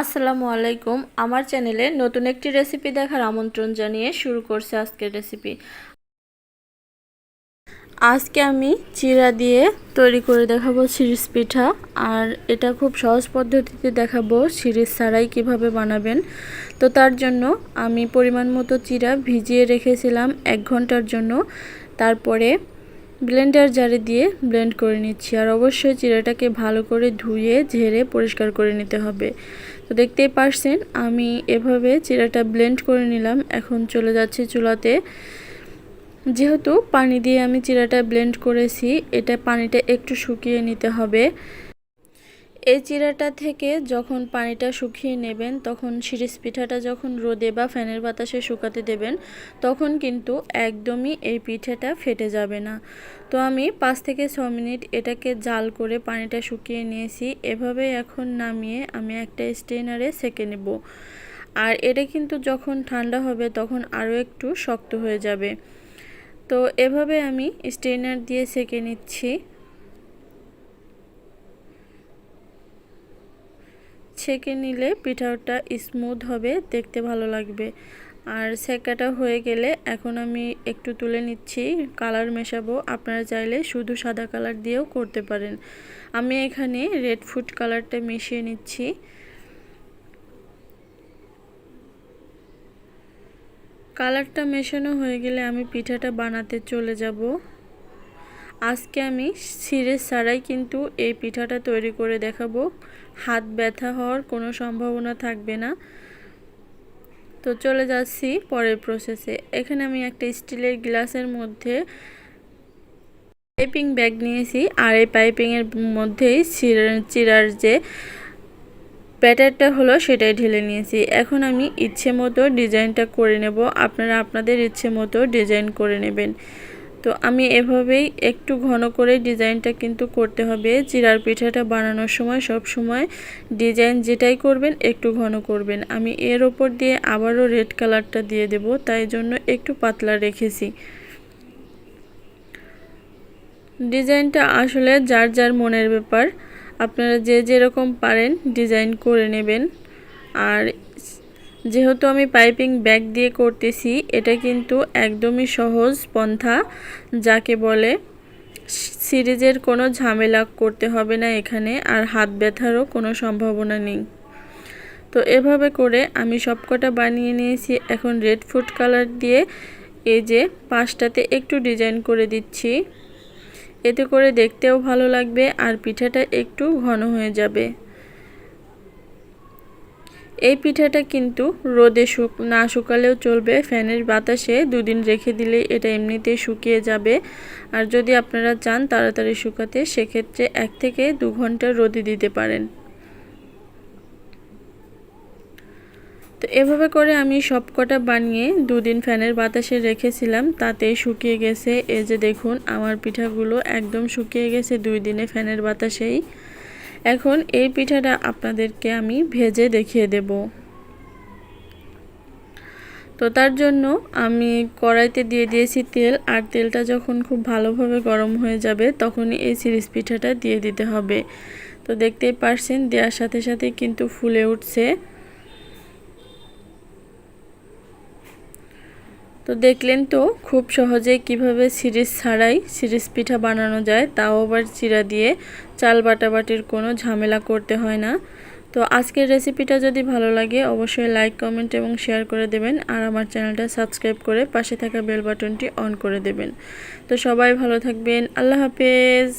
আসসালামু আলাইকুম। আমার চ্যানেলে নতুন একটি রেসিপি দেখার আমন্ত্রণ জানিয়ে শুরু করছে আজকের রেসিপি। আজকে আমি চিরা দিয়ে তৈরি করে দেখাবো সিরিজ পিঠা, আর এটা খুব সহজ পদ্ধতিতে দেখাবো সিরিজ ছাড়াই কীভাবে বানাবেন। তো তার জন্য আমি পরিমাণ মতো চিরা ভিজিয়ে রেখেছিলাম এক ঘণ্টার জন্য। তারপরে ব্লেন্ডার জারে দিয়ে ব্লেন্ড করে নিচ্ছি, আর অবশ্যই চিরাটাকে ভালো করে ধুয়ে, ঝেড়ে পরিষ্কার করে নিতে হবে। তো দেখতেই পারছেন, আমি এভাবে চিরাটা ব্লেন্ড করে নিলাম। এখন চলে যাচ্ছে চুলাতে। যেহেতু পানি দিয়ে আমি চিরাটা ব্লেন্ড করেছি, এটা পানিটা একটু শুকিয়ে নিতে হবে। এই চিরাটা থেকে যখন পানিটা শুকিয়ে নেবেন, তখন শিরিষ পিঠাটা যখন রোদে বা ফ্যানের বাতাসে শুকাতে দেবেন, তখন কিন্তু একদমই এই পিঠাটা ফেটে যাবে না। তো আমি পাঁচ থেকে ছ মিনিট এটাকে জাল করে পানিটা শুকিয়ে নিয়েছি। এভাবে এখন নামিয়ে আমি একটা স্টেনারে সেকে নেব। আর এটা কিন্তু যখন ঠান্ডা হবে, তখন আরও একটু শক্ত হয়ে যাবে। তো এভাবে আমি স্টেনার দিয়ে সেকে নিচ্ছি। ছেঁকে নিলে পিঠাটা স্মুথ হবে, দেখতে ভালো লাগবে। আর সেকাটা হয়ে গেলে এখন আমি একটু তুলে নিচ্ছি কালার মেশাবো। আপনারা চাইলে শুধু সাদা কালার দিয়েও করতে পারেন। আমি এখানে রেড ফুড কালারটা মিশিয়ে নিচ্ছি। কালারটা মেশানো হয়ে গেলে আমি পিঠাটা বানাতে চলে যাব। আজকে আমি সিরে ছাড়াই কিন্তু এই পিঠাটা তৈরি করে দেখাবো। হাত ব্যথা হওয়ার কোনো সম্ভাবনা থাকবে না। তো চলে যাচ্ছি পরের প্রসেসে এখানে আমি একটা স্টিলের গ্লাসের মধ্যে পাইপিং ব্যাগ নিয়েছি আর এই পাইপিংয়ের মধ্যেই চিরার যে ব্যাটারটা হলো সেটাই ঢেলে নিয়েছি। এখন আমি ইচ্ছে মতো ডিজাইনটা করে নেব। আপনারা আপনাদের ইচ্ছে মতো ডিজাইন করে নেবেন। তো আমি এভাবেই একটু ঘন করে ডিজাইনটা কিন্তু করতে হবে। জিরার পিঠাটা বানানোর সময় সব সময় ডিজাইন যেটাই করবেন একটু ঘন করবেন। আমি এর ওপর দিয়ে আবারও রেড কালারটা দিয়ে দেব, তাই জন্য একটু পাতলা রেখেছি। ডিজাইনটা আসলে যার যার মনের ব্যাপার, আপনারা যে যেরকম পারেন ডিজাইন করে নেবেন। আর যেহেতু আমি পাইপিং ব্যাগ দিয়ে করতেছি, এটা কিন্তু একদমই সহজ পন্থা, যাকে বলে সিরিজের কোনো ঝামেলা করতে হবে না এখানে, আর হাত ব্যথারও কোনো সম্ভাবনা নেই। তো এভাবে করে আমি সবকটা বানিয়ে নিয়েছি। এখন রেড ফুড কালার দিয়ে এই যে পাশটাতে একটু ডিজাইন করে দিচ্ছি। এতে করে দেখতেও ভালো লাগবে, আর পিঠাটা একটু ঘন হয়ে যাবে। এই পিঠাটা কিন্তু রোদে শুক না শুকালেও চলবে। ফ্যানের বাতাসে দুদিন রেখে দিলে এটা এমনিতেই শুকিয়ে যাবে। আর যদি আপনারা চান তাড়াতাড়ি শুকাতে, সেক্ষেত্রে এক থেকে দু ঘণ্টা রোদে দিতে পারেন। তো এভাবে করে আমি সব কটা বানিয়ে দুদিন ফ্যানের বাতাসে রেখেছিলাম তাতেই শুকিয়ে গেছে। এই যে দেখুন, আমার পিঠাগুলো একদম শুকিয়ে গেছে দুই দিনে ফ্যানের বাতাসেই। এখন এই পিঠাটা আপনাদেরকে আমি ভেজে দেখিয়ে দেব। তো তার জন্য আমি কড়াইতে দিয়ে দিয়েছি তেল, আর তেলটা যখন খুব ভালোভাবে গরম হয়ে যাবে তখনই এই সিরিজ পিঠাটা দিয়ে দিতে হবে। তো দেখতেই পারছেন দেওয়ার সাথে সাথে কিন্তু ফুলে উঠছে। তো দেখলেন তো খুব সহজেই কীভাবে সিরিজ ছাড়াই সিরিজ পিঠা বানানো যায়, তাও আবার চিরা দিয়ে চাল বাটাবাটির কোনো ঝামেলা করতে হয় না। তো আজকের রেসিপিটা যদি ভালো লাগে অবশ্যই লাইক, কমেন্ট এবং শেয়ার করে দেবেন আর আমার চ্যানেলটা সাবস্ক্রাইব করে পাশে থাকা বেল বাটনটি অন করে দেবেন। তো সবাই ভালো থাকবেন, আল্লাহ হাফেজ।